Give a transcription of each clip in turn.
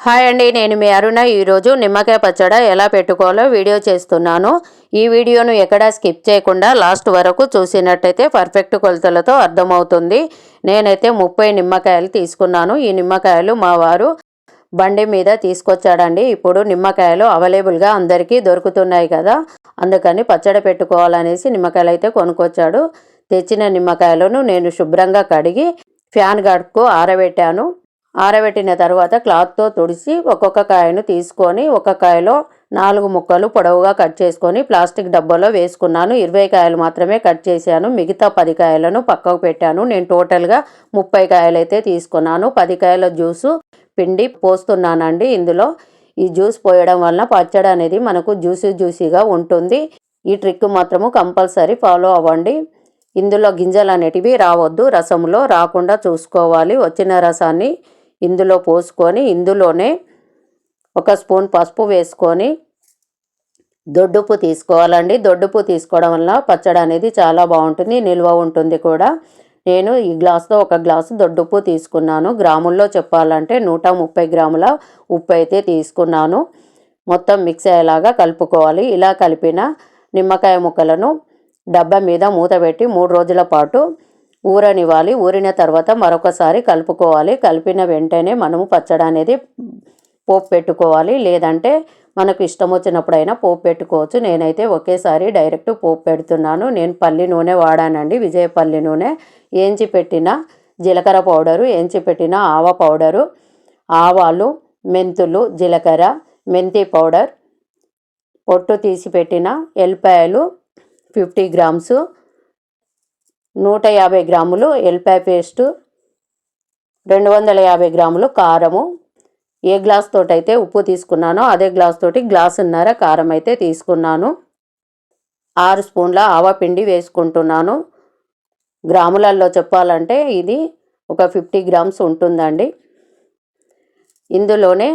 Hi అండి నేను మీ అరుణ. ఈరోజు నిమ్మకాయ పచ్చడి ఎలా పెట్టుకోవాలో వీడియో చేస్తున్నాను. ఈ వీడియోను ఎక్కడా స్కిప్ చేయకుండా లాస్ట్ వరకు చూసినట్టయితే పర్ఫెక్ట్ కొలతలతో అర్థమవుతుంది. నేనైతే ముప్పై నిమ్మకాయలు తీసుకున్నాను. ఈ నిమ్మకాయలు మా వారు బండి మీద తీసుకొచ్చాడండి. ఇప్పుడు నిమ్మకాయలు అవైలబుల్గా అందరికీ దొరుకుతున్నాయి కదా. అందుకని పచ్చడి పెట్టుకోవాలనేసి నిమ్మకాయలు అయితే కొనుక్కొచ్చాడు. తెచ్చిన నిమ్మకాయలను నేను శుభ్రంగా కడిగి ఫ్యాన్ గడుపుకు ఆరబెట్టాను. ఆరబెట్టిన తర్వాత క్లాత్తో తుడిచి ఒక్కొక్క కాయను తీసుకొని ఒక కాయలో నాలుగు ముక్కలు పొడవుగా కట్ చేసుకొని ప్లాస్టిక్ డబ్బాలో వేసుకున్నాను. ఇరవై కాయలు మాత్రమే కట్ చేశాను. మిగతా పది కాయలను పక్కకు పెట్టాను. నేను టోటల్గా ముప్పై కాయలు అయితే తీసుకున్నాను. పది కాయల జ్యూసు పిండి పోస్తున్నానండి ఇందులో. ఈ జ్యూస్ పోయడం వలన పచ్చడి అనేది మనకు జ్యూసీ జ్యూసీగా ఉంటుంది. ఈ ట్రిక్ మాత్రము కంపల్సరీ ఫాలో అవ్వండి. ఇందులో గింజలు అనేటివి రావద్దు. రసంలో రాకుండా చూసుకోవాలి. వచ్చిన రసాన్ని ఇందులో పోసుకొని ఇందులోనే ఒక స్పూన్ పసుపు వేసుకొని దొడ్డుప్పు తీసుకోవాలండి. దొడ్డుపు తీసుకోవడం వల్ల పచ్చడి అనేది చాలా బాగుంటుంది నిల్వ ఉంటుంది కూడా. నేను ఈ గ్లాస్తో ఒక గ్లాసు దొడ్డుప్పు తీసుకున్నాను. గ్రాముల్లో చెప్పాలంటే నూట ముప్పై గ్రాముల ఉప్పు అయితే తీసుకున్నాను. మొత్తం మిక్స్ అయ్యేలాగా కలుపుకోవాలి. ఇలా కలిపిన నిమ్మకాయ ముక్కలను డబ్బా మీద మూత పెట్టి మూడు రోజుల పాటు ఊరనివ్వాలి. ఊరిన తర్వాత మరొకసారి కలుపుకోవాలి. కలిపిన వెంటనే మనము పచ్చడి అనేది పోపు పెట్టుకోవాలి. లేదంటే మనకు ఇష్టం వచ్చినప్పుడైనా పోపు పెట్టుకోవచ్చు. నేనైతే ఒకేసారి డైరెక్ట్ పోపు పెడుతున్నాను. నేను పల్లి నూనె వాడానండి. విజయపల్లి నూనె ఏంచి పెట్టిన జీలకర్ర పౌడరు ఏంచి పెట్టిన ఆవ పౌడరు ఆవాలు మెంతులు జీలకర్ర మెంతి పౌడర్ పొట్టు తీసి పెట్టిన ఎల్లిపాయలు ఫిఫ్టీ గ్రామ్స్ నూట యాభై గ్రాములు ఎల్లిపాయ పేస్టు రెండు వందల యాభై గ్రాములు కారము. ఏ గ్లాస్ తోటి అయితే ఉప్పు తీసుకున్నానో అదే గ్లాస్ తోటి గ్లాసున్నర కారం అయితే తీసుకున్నాను. ఆరు స్పూన్ల ఆవపిండి వేసుకుంటున్నాను. గ్రాములలో చెప్పాలంటే ఇది ఒక ఫిఫ్టీ గ్రామ్స్ ఉంటుందండి. ఇందులోనే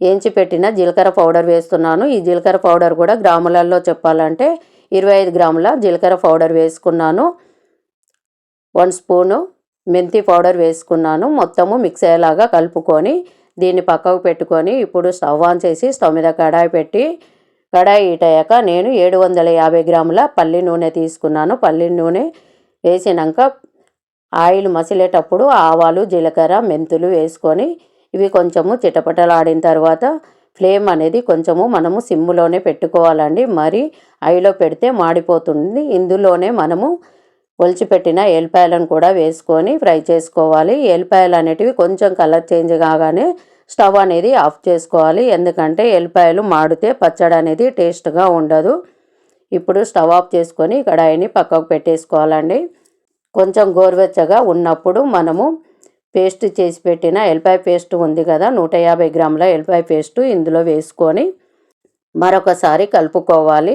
ఏంచి పెట్టిన జీలకర్ర పౌడర్ వేస్తున్నాను. ఈ జీలకర్ర పౌడర్ కూడా గ్రాములలో చెప్పాలంటే ఇరవై ఐదు గ్రాముల జీలకర్ర పౌడర్ వేసుకున్నాను. వన్ స్పూను మెంతి పౌడర్ వేసుకున్నాను. మొత్తము మిక్స్ అయ్యేలాగా కలుపుకొని దీన్ని పక్కకు పెట్టుకొని ఇప్పుడు స్టవ్ ఆన్ చేసి స్టవ్ మీద కడాయి పెట్టి కడాయి ఇటయ్యాక నేను ఏడు వందల యాభై గ్రాముల పల్లి నూనె తీసుకున్నాను. పల్లి నూనె వేసినాక ఆయిల్ మసిలేటప్పుడు ఆవాలు జీలకర్ర మెంతులు వేసుకొని ఇవి కొంచెము చిటపటలాడిన తర్వాత ఫ్లేమ్ అనేది కొంచెము మనము సిమ్ములోనే పెట్టుకోవాలండి. మరి ఐలో పెడితే మాడిపోతుంది. ఇందులోనే మనము ఒలిచిపెట్టిన ఎల్లిపాయలను కూడా వేసుకొని ఫ్రై చేసుకోవాలి. ఎల్లిపాయలు అనేటివి కొంచెం కలర్ చేంజ్ కాగానే స్టవ్ అనేది ఆఫ్ చేసుకోవాలి. ఎందుకంటే ఎల్లిపాయలు మాడితే పచ్చడి అనేది టేస్ట్గా ఉండదు. ఇప్పుడు స్టవ్ ఆఫ్ చేసుకొని కడాయిని పక్కకు పెట్టేసుకోవాలండి. కొంచెం గోరువెచ్చగా ఉన్నప్పుడు మనము పేస్ట్ చేసి పెట్టిన ఎల్లిపాయ పేస్ట్ ఉంది కదా నూట యాభై గ్రాముల ఎల్లిపాయ పేస్ట్ ఇందులో వేసుకొని మరొకసారి కలుపుకోవాలి.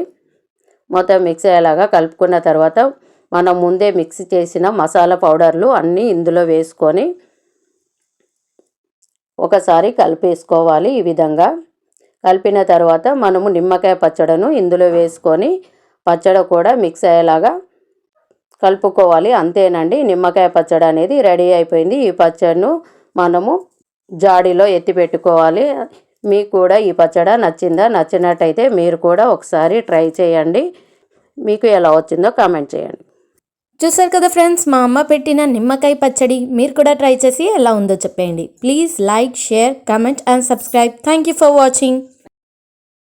మొత్తం మిక్స్ అయ్యేలాగా కలుపుకున్న తర్వాత మనం ముందే మిక్స్ చేసిన మసాలా పౌడర్లు అన్నీ ఇందులో వేసుకొని ఒకసారి కలిపేసుకోవాలి ఈ విధంగా. కలిపిన తర్వాత మనము నిమ్మకాయ పచ్చడను ఇందులో వేసుకొని పచ్చడి కూడా మిక్స్ అయ్యేలాగా కలుపుకోవాలి. అంతేనండి నిమ్మకాయ పచ్చడి అనేది రెడీ అయిపోయింది. ఈ పచ్చడిను మనము జాడీలో ఎత్తి పెట్టుకోవాలి. మీకు కూడా ఈ పచ్చడి నచ్చిందా నచ్చినట్టయితే మీరు కూడా ఒకసారి ట్రై చేయండి. మీకు ఎలా వచ్చిందో కామెంట్ చేయండి. చూసారు కదా ఫ్రెండ్స్ మా అమ్మ పెట్టిన నిమ్మకాయ పచ్చడి మీరు కూడా ట్రై చేసి ఎలా ఉందో చెప్పేయండి. Please like share comment and subscribe. Thank you for watching.